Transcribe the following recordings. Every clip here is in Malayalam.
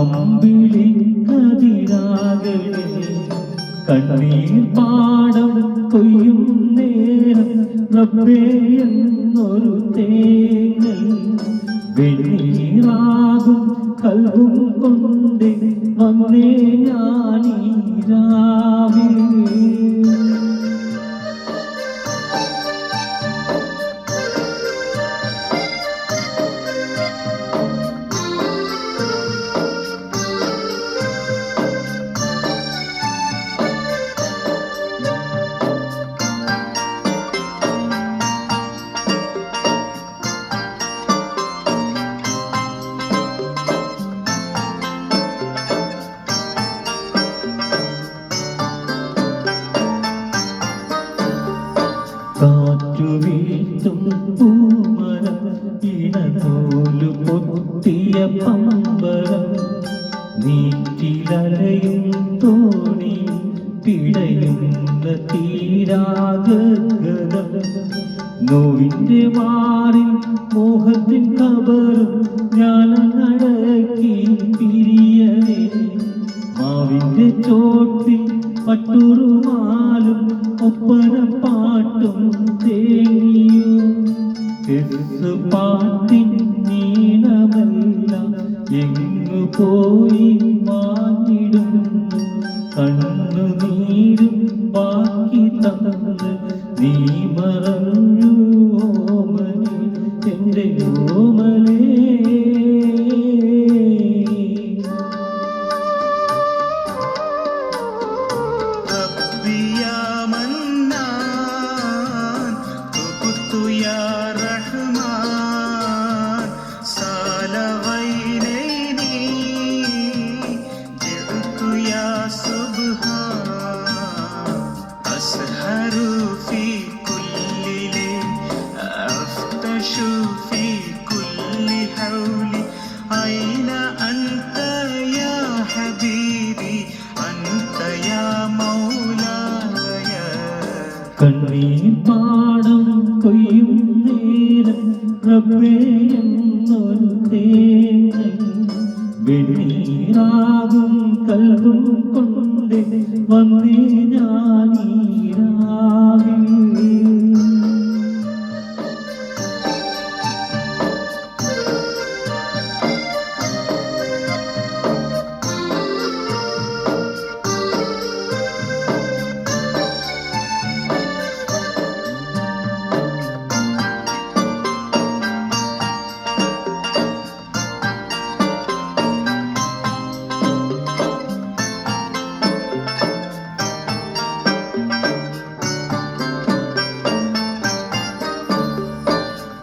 അമ്പിളി കതിരാകണേ കണ്ണീർ പാടം കൊയ്യും നേരം റബ്ബേ എന്നൊരു തേങ്ങൽ വെണ്ണീറാകും കൽവും കൊണ്ട് വന്നേ ഞാനീരാവേ പൊട്ടിയ പമ്പരം നീറ്റിലലയും തോണി പിടയുന്ന തീരാഗതം നോവിന്റെ മാറിൽ മോഹത്തിൻ കബറും പോയി മാഞ്ഞിടുന്നു കണ്ണു നീരും ബാക്കി തന്ന് നീ മറഞ്ഞു ഓമനെ. എന്റെ ഓമലേ في كل حول أين أنت يا حبيبي أنت يا مولاي കണ്ണീർ പാടം കൊയ്യും നേരം റബ്ബേ എന്നൊരു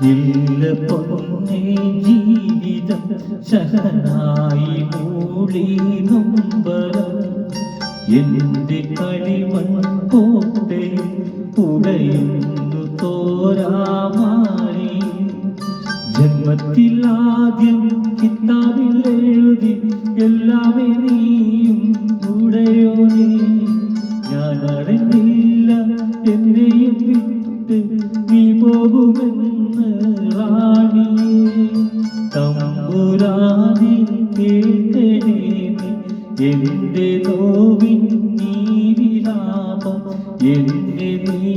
ഇല്ല പൊന്നെ മൂളി എന്റെ കളിമൺ പോട്ടെ തോരാമാരി ജന്മത്തിൽ നീ പോകുമെന്ന് റാണിയേ തമ്പുരാനെ നീ എന്റെ നോവിൻ നീ വിലാപം എന്നെ നീ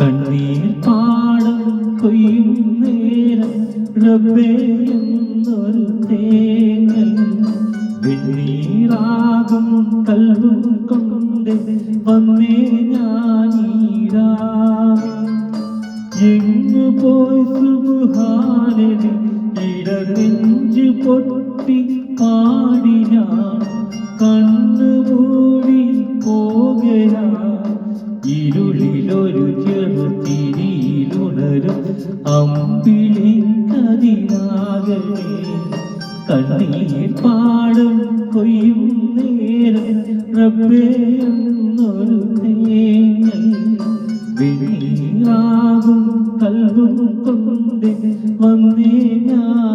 കണ്ണീർ പാടം കൊയ്യും നേരം. റബ്ബേ എന്നൊരു തേങ്ങൽ. വെണ്ണീറാകും കൽവും കൊണ്ട് വന്നേ ഞാനീരാ. എങ്ങു പോയി സുബാനന് വെണ്ണീറാകും കൽവും കൊണ്ട് വന്നേ ഞാൻ.